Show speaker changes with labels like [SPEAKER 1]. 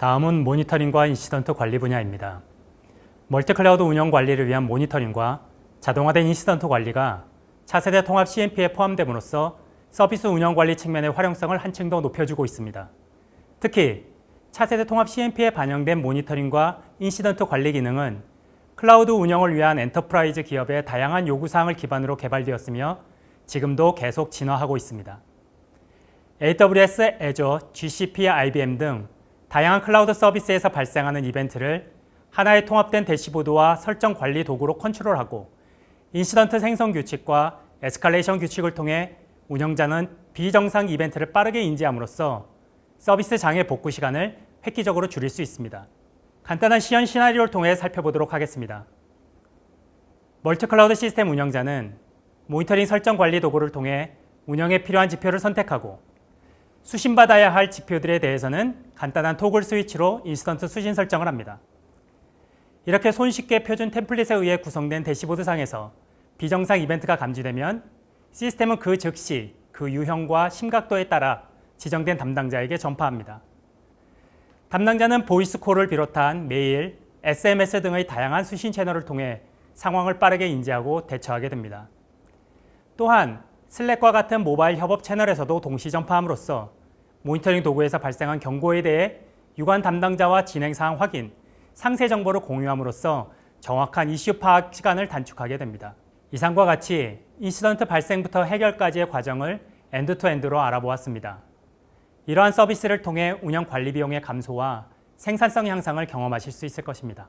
[SPEAKER 1] 다음은 모니터링과 인시던트 관리 분야입니다. 멀티클라우드 운영 관리를 위한 모니터링과 자동화된 인시던트 관리가 차세대 통합 CMP에 포함됨으로써 서비스 운영 관리 측면의 활용성을 한층 더 높여주고 있습니다. 특히 차세대 통합 CMP에 반영된 모니터링과 인시던트 관리 기능은 클라우드 운영을 위한 엔터프라이즈 기업의 다양한 요구사항을 기반으로 개발되었으며 지금도 계속 진화하고 있습니다. AWS, Azure, GCP, IBM 등 다양한 클라우드 서비스에서 발생하는 이벤트를 하나의 통합된 대시보드와 설정 관리 도구로 컨트롤하고 인시던트 생성 규칙과 에스컬레이션 규칙을 통해 운영자는 비정상 이벤트를 빠르게 인지함으로써 서비스 장애 복구 시간을 획기적으로 줄일 수 있습니다. 간단한 시연 시나리오를 통해 살펴보도록 하겠습니다. 멀티클라우드 시스템 운영자는 모니터링 설정 관리 도구를 통해 운영에 필요한 지표를 선택하고 수신받아야 할 지표들에 대해서는 간단한 토글 스위치로 인스턴트 수신 설정을 합니다. 이렇게 손쉽게 표준 템플릿에 의해 구성된 대시보드 상에서 비정상 이벤트가 감지되면 시스템은 그 즉시 그 유형과 심각도에 따라 지정된 담당자에게 전파합니다. 담당자는 보이스 콜을 비롯한 메일, SMS 등의 다양한 수신 채널을 통해 상황을 빠르게 인지하고 대처하게 됩니다. 또한 슬랙과 같은 모바일 협업 채널에서도 동시 전파함으로써 모니터링 도구에서 발생한 경고에 대해 유관 담당자와 진행 사항 확인, 상세 정보를 공유함으로써 정확한 이슈 파악 시간을 단축하게 됩니다. 이상과 같이 인시던트 발생부터 해결까지의 과정을 엔드투엔드로 알아보았습니다. 이러한 서비스를 통해 운영 관리 비용의 감소와 생산성 향상을 경험하실 수 있을 것입니다.